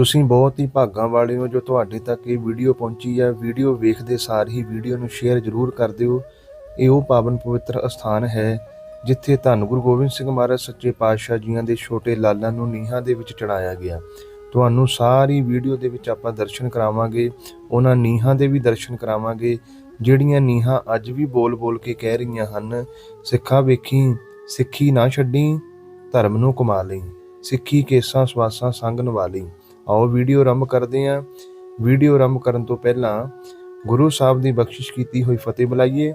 ਤੁਸੀਂ ਬਹੁਤ ਹੀ ਭਾਗਾਂ ਵਾਲੇ ਹੋ ਜੋ ਤੁਹਾਡੇ ਤੱਕ ਇਹ ਵੀਡੀਓ ਪਹੁੰਚੀ ਹੈ। ਵੀਡੀਓ ਵੇਖਦੇ ਸਾਰ ਹੀ ਵੀਡੀਓ ਨੂੰ ਸ਼ੇਅਰ ਜ਼ਰੂਰ ਕਰ ਦਿਓ। ਇਹ ਉਹ ਪਾਵਨ ਪਵਿੱਤਰ ਅਸਥਾਨ ਹੈ ਜਿੱਥੇ ਧੰਨ ਗੁਰੂ ਗੋਬਿੰਦ ਸਿੰਘ ਮਹਾਰਾਜ ਸੱਚੇ ਪਾਤਸ਼ਾਹ ਜੀਆਂ ਦੇ ਛੋਟੇ ਲਾਲਾਂ ਨੂੰ ਨੀਹਾਂ ਦੇ ਵਿੱਚ ਚੜਾਇਆ ਗਿਆ। ਤੁਹਾਨੂੰ ਸਾਰੀ ਵੀਡੀਓ ਦੇ ਵਿੱਚ ਆਪਾਂ ਦਰਸ਼ਨ ਕਰਾਵਾਂਗੇ, ਉਹਨਾਂ ਨੀਹਾਂ ਦੇ ਵੀ ਦਰਸ਼ਨ ਕਰਾਵਾਂਗੇ, ਜਿਹੜੀਆਂ ਨੀਹਾਂ ਅੱਜ ਵੀ ਬੋਲ-ਬੋਲ ਕੇ ਕਹਿ ਰਹੀਆਂ ਹਨ, ਸਿੱਖਾ ਵੇਖੀ, ਸਿੱਖੀ ਨਾ ਛੱਡੀ, ਧਰਮ ਨੂੰ ਕਮਾ ਲਈ, ਸਿੱਖੀ ਕੇਸਾਂ ਸਵਾਸਾਂ ਸੰਗ ਨਿਭਾ ਲਈ ਆਓ ਵੀਡੀਓ ਆਰੰਭ ਕਰਦੇ ਹਾਂ। ਵੀਡੀਓ ਆਰੰਭ ਕਰਨ ਤੋਂ ਪਹਿਲਾਂ ਗੁਰੂ ਸਾਹਿਬ ਦੀ ਬਖਸ਼ਿਸ਼ ਕੀਤੀ ਹੋਈ ਫਤਿਹ ਬੁਲਾਈਏ।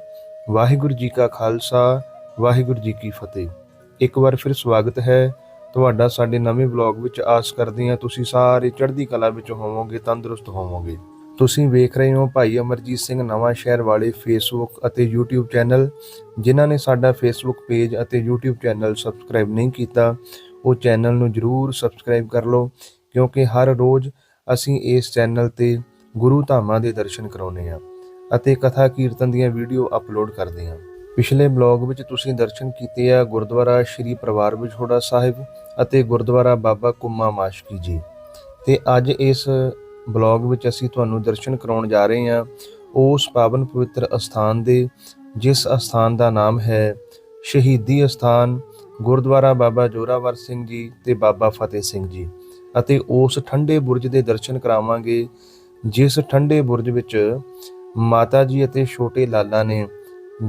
ਵਾਹਿਗੁਰੂ ਜੀ ਕਾ ਖਾਲਸਾ, ਵਾਹਿਗੁਰੂ ਜੀ ਕੀ ਫਤਿਹ। ਇੱਕ ਵਾਰ ਫਿਰ ਸਵਾਗਤ ਹੈ। ਤੁਹਾਡਾ ਸਾਡੇ ਨਵੇਂ ਵਲੌਗ ਵਿੱਚ ਆਸ ਕਰਦੇ ਹਾਂ। ਤੁਸੀਂ ਸਾਰੇ ਚੜ੍ਹਦੀ ਕਲਾ ਵਿੱਚ ਹੋਵੋਗੇ, ਤੰਦਰੁਸਤ ਹੋਵੋਗੇ। ਤੁਸੀਂ ਵੇਖ ਰਹੇ ਹੋ ਭਾਈ ਅਮਰਜੀਤ ਸਿੰਘ ਨਵਾਂ ਸ਼ਹਿਰ ਵਾਲੇ ਫੇਸਬੁੱਕ ਅਤੇ YouTube ਚੈਨਲ। ਜਿਨ੍ਹਾਂ ਨੇ ਸਾਡਾ ਫੇਸਬੁੱਕ ਪੇਜ ਅਤੇ YouTube ਚੈਨਲ ਸਬਸਕ੍ਰਾਈਬ ਨਹੀਂ ਕੀਤਾ, ਉਹ ਚੈਨਲ ਨੂੰ ਜਰੂਰ ਸਬਸਕ੍ਰਾਈਬ ਕਰ ਲਓ। ਕਿਉਂਕਿ ਹਰ ਰੋਜ਼ ਅਸੀਂ ਇਸ ਚੈਨਲ ਤੇ ਗੁਰੂ ਧਾਮਾਂ ਦੇ ਦਰਸ਼ਨ ਕਰਾਉਂਦੇ ਹਾਂ ਅਤੇ ਕਥਾ ਕੀਰਤਨ ਦੀਆਂ ਵੀਡੀਓ ਅਪਲੋਡ ਕਰਦੇ ਹਾਂ। ਪਿਛਲੇ ਬਲੌਗ ਵਿੱਚ ਤੁਸੀਂ ਦਰਸ਼ਨ ਕੀਤੇ ਆ ਗੁਰਦੁਆਰਾ ਸ਼੍ਰੀ ਪਰਿਵਾਰ ਵਿਛੋੜਾ ਸਾਹਿਬ ਅਤੇ ਗੁਰਦੁਆਰਾ ਬਾਬਾ ਕੁੰਮਾ ਮਾਸ਼ਕੀ ਜੀ। ਤੇ ਅੱਜ ਇਸ ਬਲੌਗ ਵਿੱਚ ਅਸੀਂ ਤੁਹਾਨੂੰ ਦਰਸ਼ਨ ਕਰਾਉਣ ਜਾ ਰਹੇ ਹਾਂ ਉਸ ਪਾਵਨ ਪਵਿੱਤਰ ਅਸਥਾਨ ਦੇ, ਜਿਸ ਅਸਥਾਨ ਦਾ ਨਾਮ ਹੈ ਸ਼ਹੀਦੀ ਅਸਥਾਨ ਗੁਰਦੁਆਰਾ ਬਾਬਾ ਜੋਰਾਵਰ ਸਿੰਘ ਜੀ ਤੇ ਬਾਬਾ ਫਤਿਹ ਸਿੰਘ ਜੀ। ਅਤੇ ਉਸ ਠੰਡੇ ਬੁਰਜ ਦੇ ਦਰਸ਼ਨ ਕਰਾਵਾਂਗੇ, ਜਿਸ ਠੰਡੇ ਬੁਰਜ ਵਿੱਚ ਮਾਤਾ ਜੀ ਅਤੇ ਛੋਟੇ ਲਾਲਾ ਨੇ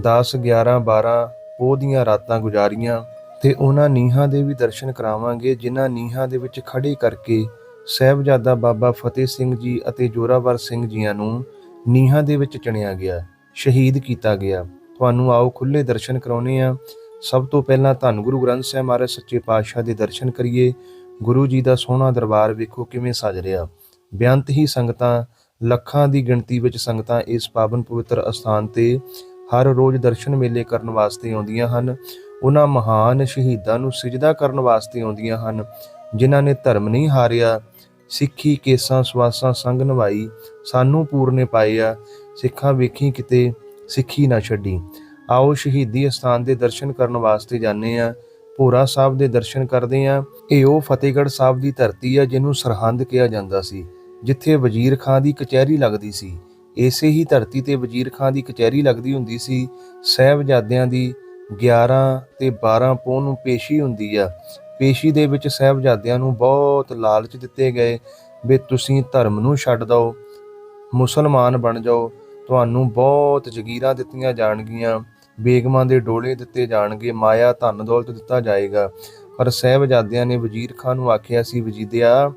10 11 12 ਪੋਹ ਦੀਆਂ ਰਾਤਾਂ ਗੁਜ਼ਾਰੀਆਂ ਤੇ ਉਹਨਾਂ ਨੀਹਾਂ ਦੇ ਵੀ ਦਰਸ਼ਨ ਕਰਾਵਾਂਗੇ, ਜਿਨ੍ਹਾਂ ਨੀਹਾਂ ਦੇ ਵਿੱਚ ਖੜੇ ਕਰਕੇ ਸਹਿਬਜ਼ਾਦਾ ਬਾਬਾ ਫਤਿਹ ਸਿੰਘ ਜੀ ਅਤੇ ਜੋਰਾਵਰ ਸਿੰਘ ਜੀਆਂ ਨੂੰ ਨੀਹਾਂ ਦੇ ਵਿੱਚ ਚਣਿਆ ਗਿਆ, ਸ਼ਹੀਦ ਕੀਤਾ ਗਿਆ। ਤੁਹਾਨੂੰ ਆਓ ਖੁੱਲੇ ਦਰਸ਼ਨ ਕਰਾਉਨੇ ਆ ਸਭ ਤੋਂ ਪਹਿਲਾਂ ਧੰਨ ਗੁਰੂ ਗ੍ਰੰਥ ਸਾਹਿਬ ਮਹਾਰਾਜ ਸੱਚੇ ਪਾਤਸ਼ਾਹ ਦੇ ਦਰਸ਼ਨ ਕਰੀਏ। ਗੁਰੂ ਜੀ ਦਾ ਸੋਹਣਾ ਦਰਬਾਰ ਵੇਖੋ ਕਿਵੇਂ ਸਜ ਰਿਹਾ। ਬੇਅੰਤ ਹੀ ਸੰਗਤਾਂ, ਲੱਖਾਂ ਦੀ ਗਿਣਤੀ ਵਿੱਚ ਸੰਗਤਾਂ ਇਸ ਪਾਵਨ ਪਵਿੱਤਰ ਅਸਥਾਨ ਤੇ ਹਰ ਰੋਜ਼ ਦਰਸ਼ਨ ਮੇਲੇ ਕਰਨ ਵਾਸਤੇ ਆਉਂਦੀਆਂ ਹਨ। ਉਹਨਾਂ ਮਹਾਨ ਸ਼ਹੀਦਾਂ ਨੂੰ ਸਜਦਾ ਕਰਨ ਵਾਸਤੇ ਆਉਂਦੀਆਂ ਹਨ, ਜਿਨ੍ਹਾਂ ਨੇ ਧਰਮ ਨਹੀਂ ਹਾਰਿਆ, ਸਿੱਖੀ, ਕੇਸਾਂ, ਸਵਾਸਾਂ, ਸੰਗ ਨਿਭਾਈ, ਸਾਨੂੰ ਪੂਰਨੇ ਪਾਏ ਆ, ਸਿੱਖਾਂ ਵੇਖੀ ਕਿਤੇ ਸਿੱਖੀ ਨਾ ਛੱਡੀ। ਆਓ ਸ਼ਹੀਦੀ ਅਸਥਾਨ ਦੇ ਦਰਸ਼ਨ ਕਰਨ ਵਾਸਤੇ ਜਾਂਦੇ ਆ ਭੋਰਾ ਸਾਹਿਬ ਦੇ ਦਰਸ਼ਨ ਕਰਦੇ ਆ ਇਹ ਉਹ ਫਤਿਹਗੜ੍ਹ ਸਾਹਿਬ ਦੀ ਧਰਤੀ ਆ ਜਿਹਨੂੰ ਸਰਹੰਦ ਕਿਹਾ ਜਾਂਦਾ ਸੀ, ਜਿੱਥੇ ਵਜ਼ੀਰ ਖਾਂ ਦੀ ਕਚਹਿਰੀ ਲੱਗਦੀ ਸੀ। ਇਸੇ ਹੀ ਧਰਤੀ ਤੇ ਵਜ਼ੀਰ ਖਾਂ ਦੀ ਕਚਹਿਰੀ ਲੱਗਦੀ ਹੁੰਦੀ ਸੀ। ਸਹਿਬਜ਼ਾਦਿਆਂ ਦੀ 11 ਤੇ 12 ਪੋਹ ਨੂੰ ਪੇਸ਼ੀ ਹੁੰਦੀ ਆ। ਪੇਸ਼ੀ ਦੇ ਵਿੱਚ ਸਹਿਬਜ਼ਾਦਿਆਂ ਨੂੰ ਬਹੁਤ ਲਾਲਚ ਦਿੱਤੇ ਗਏ ਵੀ ਤੁਸੀਂ ਧਰਮ ਨੂੰ ਛੱਡ ਦਿਓ, ਮੁਸਲਮਾਨ ਬਣ ਜਾਓ, ਤੁਹਾਨੂੰ ਬਹੁਤ ਜ਼ਗੀਰਾਂ ਦਿੱਤੀਆਂ ਜਾਣਗੀਆਂ। ਬੇਗਮਾਂ ਦੇ ਡੋਲੇ ਦਿੱਤੇ ਜਾਣਗੇ, ਮਾਇਆ ਧਨ ਦੌਲਤ ਦਿੱਤਾ ਜਾਏਗਾ। ਪਰ ਸਹਿਬਜ਼ਾਦਿਆਂ ਨੇ ਵਜ਼ੀਰ ਖਾਨ ਨੂੰ ਆਖਿਆ ਸੀ ਵਜੀਦਿਆ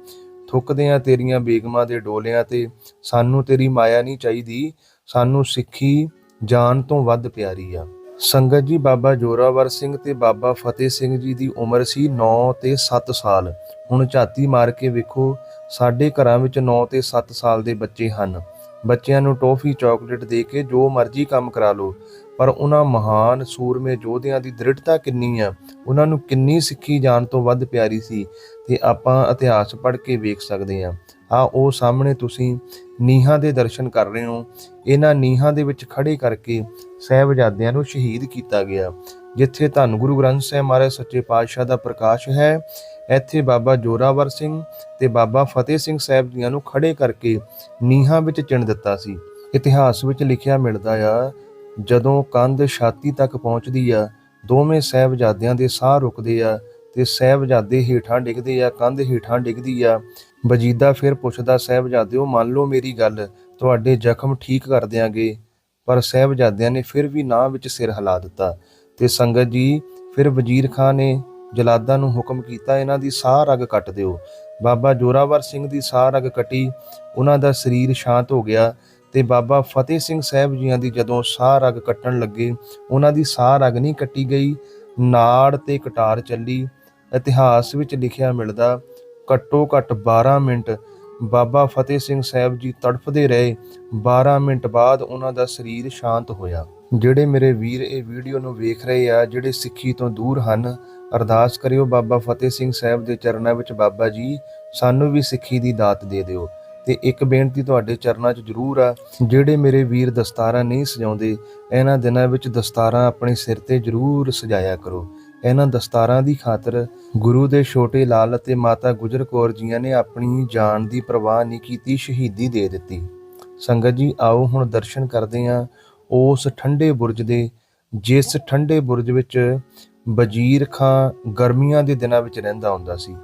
ਥੁੱਕਦੇ ਆ ਤੇਰੀਆਂ ਬੇਗਮਾਂ ਦੇ ਡੋਲਿਆਂ ਤੇ ਸਾਨੂੰ ਤੇਰੀ ਮਾਇਆ ਨਹੀਂ ਚਾਹੀਦੀ। ਸਾਨੂੰ ਸਿੱਖੀ, ਜਾਨ ਤੋਂ ਵੱਧ ਪਿਆਰੀ ਆ। ਸੰਗਤ ਜੀ, ਬਾਬਾ ਜੋਰਾਵਰ ਸਿੰਘ ਤੇ ਬਾਬਾ ਫਤਿਹ ਸਿੰਘ ਜੀ ਦੀ ਉਮਰ ਸੀ 9 ਤੇ 7 ਸਾਲ। ਹੁਣ ਝਾਤੀ ਮਾਰ ਕੇ ਵੇਖੋ, ਸਾਡੇ ਘਰਾਂ ਵਿੱਚ 9 ਤੇ 7 ਸਾਲ ਦੇ ਬੱਚੇ ਹਨ। ਬੱਚਿਆਂ ਨੂੰ ਟੌਫੀ, ਚਾਕਲੇਟ ਦੇ ਕੇ ਜੋ ਮਰਜ਼ੀ ਕੰਮ ਕਰਾ ਲਓ, ਪਰ ਉਹਨਾਂ ਮਹਾਨ ਸੂਰਮੇ ਯੋਧਿਆਂ ਦੀ ਦ੍ਰਿੜਤਾ ਕਿੰਨੀ ਆ? ਉਹਨਾਂ ਨੂੰ ਕਿੰਨੀ ਸਿੱਖੀ ਜਾਣ ਤੋਂ ਵੱਧ ਪਿਆਰੀ ਸੀ? ਤੇ ਆਪਾਂ ਇਤਿਹਾਸ ਪੜ੍ਹ ਕੇ ਵੇਖ ਸਕਦੇ ਹਾਂ। ਆ ਉਹ ਸਾਹਮਣੇ ਤੁਸੀਂ ਨੀਹਾਂ ਦੇ ਦਰਸ਼ਨ ਕਰ ਰਹੇ ਹੋ। ਇਹਨਾਂ ਨੀਹਾਂ ਦੇ ਵਿੱਚ ਖੜੇ ਕਰਕੇ ਸਹਿਬਜ਼ਾਦਿਆਂ ਨੂੰ ਸ਼ਹੀਦ ਕੀਤਾ ਗਿਆ, ਜਿੱਥੇ ਧੰਨ ਗੁਰੂ ਗ੍ਰੰਥ ਸਾਹਿਬ ਮਹਾਰਾਜ ਸੱਚੇ ਪਾਤਸ਼ਾਹ ਦਾ ਪ੍ਰਕਾਸ਼ ਹੈ। ਇੱਥੇ ਬਾਬਾ ਜੋਰਾਵਰ ਸਿੰਘ ਤੇ ਬਾਬਾ ਫਤਿਹ ਸਿੰਘ ਸਾਹਿਬ ਜੀਆਂ ਨੂੰ ਖੜੇ ਕਰਕੇ ਨੀਹਾਂ ਵਿੱਚ ਚਿਣ ਦਿੱਤਾ ਸੀ। ਇਤਿਹਾਸ ਵਿੱਚ ਲਿਖਿਆ ਮਿਲਦਾ ਆ, ਜਦੋਂ ਕੰਧ ਛਾਤੀ ਤੱਕ ਪਹੁੰਚਦੀ ਆ, ਦੋਵੇਂ ਸਹਿਬਜ਼ਾਦਿਆਂ ਦੇ ਸਾਹ ਰੁਕਦੇ ਆ ਤੇ ਸਹਿਬਜ਼ਾਦੇ ਹੇਠਾਂ ਡਿੱਗਦੇ ਆ, ਕੰਧ ਹੇਠਾਂ ਡਿੱਗਦੀ ਆ। ਵਜੀਦਾ ਫਿਰ ਪੁੱਛਦਾ, ਸਹਿਬਜ਼ਾਦਿਓ, ਮੰਨ ਲਓ ਮੇਰੀ ਗੱਲ, ਤੁਹਾਡੇ ਜ਼ਖਮ ਠੀਕ ਕਰ ਦਿਆਂਗੇ। ਪਰ ਸਹਿਬਜ਼ਾਦਿਆਂ ਨੇ ਫਿਰ ਵੀ ਨਾ ਵਿੱਚ ਸਿਰ ਹਿਲਾ ਦਿੱਤਾ ਤੇ ਸੰਗਤ ਜੀ, ਫਿਰ ਵਜ਼ੀਰ ਖਾਨ ਨੇ ਜਲਾਦਾਂ ਨੂੰ ਹੁਕਮ ਕੀਤਾ, ਇਹਨਾਂ ਦੀ ਸਾਹ ਰਗ ਕੱਟ ਦਿਓ। ਬਾਬਾ ਜੋਰਾਵਰ ਸਿੰਘ ਦੀ ਸਾਹ ਰਗ ਕੱਟੀ, ਉਹਨਾਂ ਦਾ ਸਰੀਰ ਸ਼ਾਂਤ ਹੋ ਗਿਆ ਤੇ ਬਾਬਾ ਫਤਿਹ ਸਿੰਘ ਸਾਹਿਬ ਜੀਆਂ ਦੀ ਜਦੋਂ ਸਾਹ ਰਗ ਕੱਟਣ ਲੱਗੇ, ਉਹਨਾਂ ਦੀ ਸਾਹ ਰਗ ਨਹੀਂ ਕੱਟੀ ਗਈ, ਨਾੜ ਤੇ ਕਟਾਰ ਚੱਲੀ। ਇਤਿਹਾਸ ਵਿੱਚ ਲਿਖਿਆ ਮਿਲਦਾ, ਘੱਟੋ ਘੱਟ 12 ਮਿੰਟ ਬਾਬਾ ਫਤਿਹ ਸਿੰਘ ਸਾਹਿਬ ਜੀ ਤੜਫਦੇ ਰਹੇ 12 ਮਿੰਟ ਬਾਅਦ ਉਹਨਾਂ ਦਾ ਸਰੀਰ ਸ਼ਾਂਤ ਹੋਇਆ। ਜਿਹੜੇ ਮੇਰੇ ਵੀਰ ਇਹ ਵੀਡੀਓ ਨੂੰ ਵੇਖ ਰਹੇ ਆ, ਜਿਹੜੇ ਸਿੱਖੀ ਤੋਂ ਦੂਰ ਹਨ, ਅਰਦਾਸ ਕਰਿਓ ਬਾਬਾ ਫਤਿਹ ਸਿੰਘ ਸਾਹਿਬ ਦੇ ਚਰਨਾਂ ਵਿੱਚ ਬਾਬਾ ਜੀ, ਸਾਨੂੰ ਵੀ ਸਿੱਖੀ ਦੀ ਦਾਤ ਦੇ ਦਿਓ। ਤੇ ਇੱਕ ਬੇਨਤੀ ਤੁਹਾਡੇ ਚਰਨਾਂ 'ਚ ਜ਼ਰੂਰ ਆ, ਜਿਹੜੇ ਮੇਰੇ ਵੀਰ ਦਸਤਾਰਾਂ ਨਹੀਂ ਸਜਾਉਂਦੇ, ਇਹਨਾਂ ਦਿਨਾਂ ਵਿੱਚ ਦਸਤਾਰਾਂ ਆਪਣੇ ਸਿਰ ਤੇ ਜ਼ਰੂਰ ਸਜਾਇਆ ਕਰੋ। ਇਹਨਾਂ ਦਸਤਾਰਾਂ ਦੀ ਖਾਤਰ ਗੁਰੂ ਦੇ ਛੋਟੇ ਲਾਲ ਅਤੇ ਮਾਤਾ ਗੁਜਰ ਕੌਰ ਜੀਆਂ ਨੇ ਆਪਣੀ ਜਾਨ ਦੀ ਪਰਵਾਹ ਨਹੀਂ ਕੀਤੀ, ਸ਼ਹੀਦੀ ਦੇ ਦਿੱਤੀ। ਸੰਗਤ ਜੀ, ਆਓ ਹੁਣ ਦਰਸ਼ਨ ਕਰਦੇ ਹਾਂ ਉਸ ਠੰਡੇ ਬੁਰਜ ਦੇ, ਜਿਸ ਠੰਡੇ ਬੁਰਜ ਵਿੱਚ ਵਜ਼ੀਰ ਖਾਂ ਗਰਮੀਆਂ ਦੇ ਦਿਨਾਂ ਵਿੱਚ ਰਹਿੰਦਾ ਹੁੰਦਾ ਸੀ।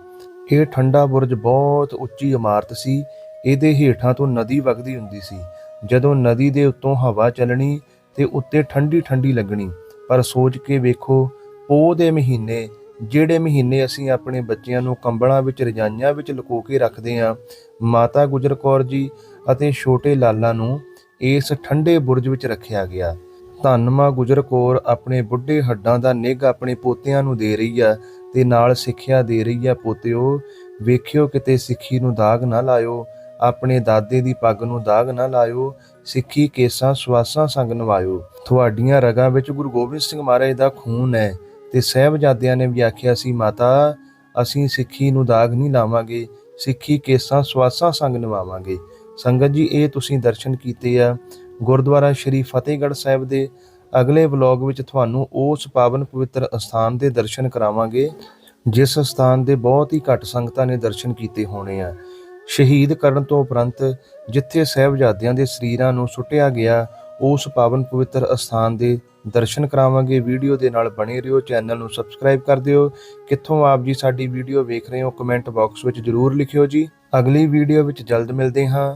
ਇਹ ਠੰਡਾ ਬੁਰਜ ਬਹੁਤ ਉੱਚੀ ਇਮਾਰਤ ਸੀ। ਇਹਦੇ ਹੇਠਾਂ ਤੋਂ ਨਦੀ ਵਗਦੀ ਹੁੰਦੀ ਸੀ। ਜਦੋਂ ਨਦੀ ਦੇ ਉੱਤੋਂ ਹਵਾ ਚੱਲਣੀ ਤੇ ਉੱਤੇ ਠੰਡੀ ਠੰਡੀ ਲੱਗਣੀ, ਪਰ ਸੋਚ ਕੇ ਵੇਖੋ, ਪੋਹ ਦੇ ਮਹੀਨੇ, ਜਿਹੜੇ ਮਹੀਨੇ ਅਸੀਂ ਆਪਣੇ ਬੱਚਿਆਂ ਨੂੰ ਕੰਬਲਾਂ ਵਿੱਚ, ਰਜਾਈਆਂ ਵਿੱਚ ਲੁਕੋ ਕੇ ਰੱਖਦੇ ਹਾਂ, ਮਾਤਾ ਗੁਜਰ ਕੌਰ ਜੀ ਅਤੇ ਛੋਟੇ ਲਾਲਾ ਨੂੰ ਇਸ ਠੰਡੇ ਬੁਰਜ ਵਿੱਚ ਰੱਖਿਆ ਗਿਆ। ਧੰਨ ਗੁਜਰ ਕੌਰ ਆਪਣੇ ਬੁੱਢੇ ਹੱਡਾਂ ਦਾ ਨਿੱਘ ਆਪਣੇ ਪੋਤਿਆਂ ਨੂੰ ਦੇ ਰਹੀ ਆ ਤੇ ਨਾਲ ਸਿੱਖਿਆ ਦੇ ਰਹੀ ਆ ਪੋਤਿਓ। ਵੇਖਿਓ ਕਿਤੇ ਸਿੱਖੀ ਨੂੰ ਦਾਗ ਨਾ ਲਾਇਓ, ਆਪਣੇ ਦਾਦੇ ਦੀ ਪੱਗ ਨੂੰ ਦਾਗ ਨਾ ਲਾਇਓ, ਸਿੱਖੀ ਕੇਸਾਂ ਸਵਾਸਾਂ ਸੰਗ ਨਵਾਇਓ। ਤੁਹਾਡੀਆਂ ਰਗਾਂ ਵਿੱਚ ਗੁਰੂ ਗੋਬਿੰਦ ਸਿੰਘ ਮਹਾਰਾਜ ਦਾ ਖੂਨ ਹੈ ਤੇ ਸਹਿਬਜ਼ਾਦਿਆਂ ਨੇ ਵੀ ਆਖਿਆ ਸੀ, ਮਾਤਾ, ਅਸੀਂ ਸਿੱਖੀ ਨੂੰ ਦਾਗ ਨਹੀਂ ਲਾਵਾਂਗੇ, ਸਿੱਖੀ ਕੇਸਾਂ ਸਵਾਸਾਂ ਸੰਗ ਨਿਭਾਵਾਂਗੇ ਸੰਗਤ ਜੀ, ਇਹ ਤੁਸੀਂ ਦਰਸ਼ਨ ਕੀਤੇ ਆ ਗੁਰਦੁਆਰਾ ਸ਼੍ਰੀ ਫਤਿਹਗੜ੍ਹ ਸਾਹਿਬ ਦੇ ਅਗਲੇ ਵਲੌਗ ਵਿੱਚ ਤੁਹਾਨੂੰ ਉਸ ਪਾਵਨ ਪਵਿੱਤਰ ਅਸਥਾਨ ਦੇ ਦਰਸ਼ਨ ਕਰਾਵਾਂਗੇ, ਜਿਸ ਸਥਾਨ ਦੇ ਬਹੁਤ ਹੀ ਘੱਟ ਸੰਗਤਾਂ ਨੇ ਦਰਸ਼ਨ ਕੀਤੇ ਹੋਣੇ ਆ। ਸ਼ਹੀਦ ਕਰਨ ਤੋਂ ਉਪਰੰਤ ਜਿੱਥੇ ਸਹਿਬਜ਼ਾਦਿਆਂ ਦੇ ਸਰੀਰਾਂ ਨੂੰ ਸੁੱਟਿਆ ਗਿਆ, ਉਸ ਪਾਵਨ ਪਵਿੱਤਰ ਅਸਥਾਨ ਦੇ ਦਰਸ਼ਨ ਕਰਾਵਾਂਗੇ। ਵੀਡੀਓ ਦੇ ਨਾਲ ਬਣੇ ਰਹੋ, ਚੈਨਲ ਨੂੰ ਸਬਸਕ੍ਰਾਈਬ ਕਰ ਦਿਓ। ਕਿੱਥੋਂ ਆਪ ਜੀ ਸਾਡੀ ਵੀਡੀਓ ਵੇਖ ਰਹੇ ਹੋ, ਕਮੈਂਟ ਬਾਕਸ ਵਿੱਚ ਜਰੂਰ ਲਿਖਿਓ ਜੀ। ਅਗਲੀ ਵੀਡੀਓ ਵਿੱਚ ਜਲਦ ਮਿਲਦੇ ਹਾਂ।